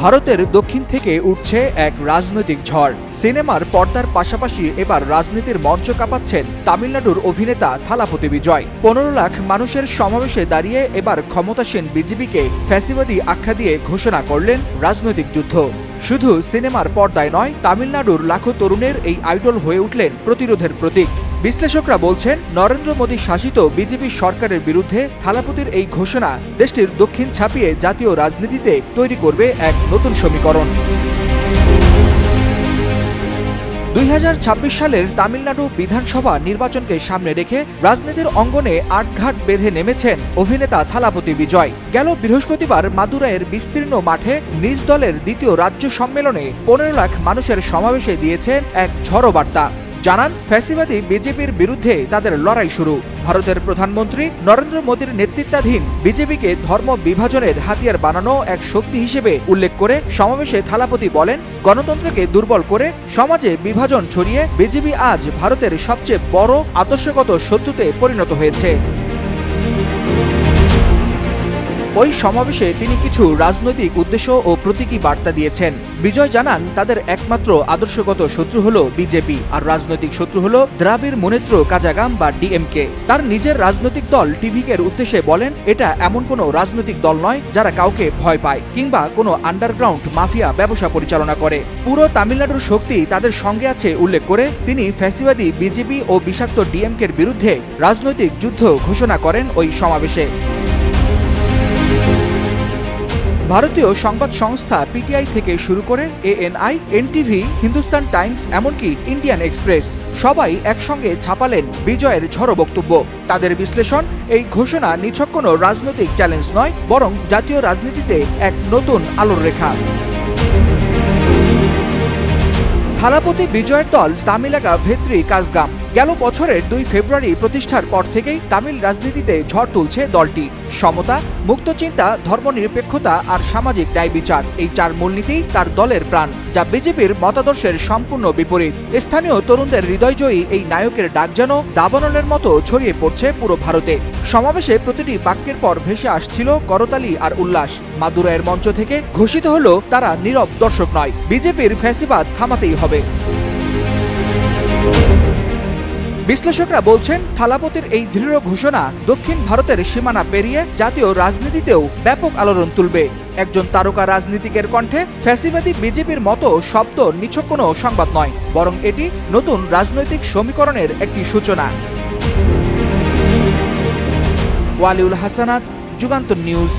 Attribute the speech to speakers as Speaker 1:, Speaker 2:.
Speaker 1: ভারতের দক্ষিণ থেকে উঠছে এক রাজনৈতিক ঝড়। সিনেমার পর্দার পাশাপাশি এবার রাজনীতির মঞ্চ কাঁপাচ্ছেন তামিলনাড়ুর অভিনেতা থালাপতি বিজয়। পনেরো লাখ মানুষের সমাবেশে দাঁড়িয়ে এবার ক্ষমতাসীন বিজেপিকে ফ্যাসিবাদী আখ্যা দিয়ে ঘোষণা করলেন রাজনৈতিক যুদ্ধ। শুধু সিনেমার পর্দায় নয়, তামিলনাড়ুর লাখো তরুণের এই আইডল হয়ে উঠলেন প্রতিরোধের প্রতীক। বিশ্লেষকরা বলছেন, নরেন্দ্র মোদী শাসিত বিজেপি সরকারের বিরুদ্ধে থালাপতির এই ঘোষণা দেশটির দক্ষিণ ছাপিয়ে জাতীয় রাজনীতিতে তৈরি করবে এক নতুন সমীকরণ। দুই হাজার ছাব্বিশ সালের তামিলনাড়ু বিধানসভা নির্বাচনকে সামনে রেখে রাজনীতির অঙ্গনে আটঘাট বেঁধে নেমেছেন অভিনেতা থালাপতি বিজয়। গেল বৃহস্পতিবার মাদুরাইয়ের বিস্তীর্ণ মাঠে নিজ দলের দ্বিতীয় রাজ্য সম্মেলনে পনেরো লাখ মানুষের সমাবেশে দিয়েছেন এক ঝড়ো বার্তা। জানান, ফ্যাসিবাদী বিজেপির বিরুদ্ধে তাদের লড়াই শুরু। ভারতের প্রধানমন্ত্রী নরেন্দ্র মোদীর নেতৃত্বাধীন বিজেপিকে ধর্ম বিভাজনের হাতিয়ার বানানো এক শক্তি হিসেবে উল্লেখ করে সমাবেশে থালাপতি বলেন, গণতন্ত্রকে দুর্বল করে সমাজে বিভাজন ছড়িয়ে বিজেপি আজ ভারতের সবচেয়ে বড় আদর্শগত শত্রুতে পরিণত হয়েছে। ওই সমাবেশে তিনি কিছু রাজনৈতিক উদ্দেশ্য ও প্রতীকী বার্তা দিয়েছেন। বিজয় জানান, তাদের একমাত্র আদর্শগত শত্রু হলো বিজেপি, আর রাজনৈতিক শত্রু হলো দ্রাবিড় মুনেত্র কাজাগাম বা ডিএমকে। তার নিজের রাজনৈতিক দল টিভিকের উদ্দেশ্যে বলেন, এটা এমন কোনো রাজনৈতিক দল নয় যারা কাউকে ভয় পায় কিংবা কোনো আন্ডারগ্রাউন্ড মাফিয়া ব্যবসা পরিচালনা করে। পুরো তামিলনাড়ুর শক্তি তাদের সঙ্গে আছে উল্লেখ করে তিনি ফ্যাসিবাদী বিজেপি ও বিষাক্ত ডিএমকের বিরুদ্ধে রাজনৈতিক যুদ্ধ ঘোষণা করেন ওই সমাবেশে। ভারতীয় সংবাদ সংস্থা পিটিআই থেকে শুরু করে এএনআই, এনটিভি, হিন্দুস্তান টাইমস, এমনকি ইন্ডিয়ান এক্সপ্রেস, সবাই একসঙ্গে ছাপালেন বিজয়ের ঝড়ো বক্তব্য। তাদের বিশ্লেষণ, এই ঘোষণা নিছক কোনো রাজনৈতিক চ্যালেঞ্জ নয়, বরং জাতীয় রাজনীতিতে এক নতুন আলোর রেখা। থালাপতি বিজয়ের দল তামিলাগা ভেত্রি কাজগাম। গেল বছরের দুই ফেব্রুয়ারি প্রতিষ্ঠার পর থেকেই তামিল রাজনীতিতে ঝড় তুলছে দলটি। সমতা মুক্ত মুক্তচিন্তা, ধর্মনিরপেক্ষতা আর সামাজিক ন্যায় বিচার, এই চার মূলনীতি তার দলের প্রাণ, যা বিজেপির মতাদর্শের সম্পূর্ণ বিপরীত। স্থানীয় তরুণদের হৃদয়জয়ী এই নায়কের ডাক যেন দাবানলের মতো ছড়িয়ে পড়ছে পুরো ভারতে। সমাবেশে প্রতিটি বাক্যের পর ভেসে আসছিল করতালি আর উল্লাস। মাদুরায়ের মঞ্চ থেকে ঘোষিত হলো, তারা নীরব দর্শক নয়, বিজেপির ফ্যাসিবাদ থামাতেই হবে। বিশ্লেষকরা বলছেন, থালাপতির এই দৃঢ় ঘোষণা দক্ষিণ ভারতের সীমানা পেরিয়ে জাতীয় রাজনীতিতেও ব্যাপক আলোড়ন তুলবে। একজন তারকা রাজনীতিকের কণ্ঠে ফ্যাসিবাদী বিজেপির মতো শব্দ নিছক কোনো সংবাদ নয়, বরং এটি নতুন রাজনৈতিক সমীকরণের একটি সূচনা। ওয়ালিউল হাসানাত, যুগান্তর নিউজ।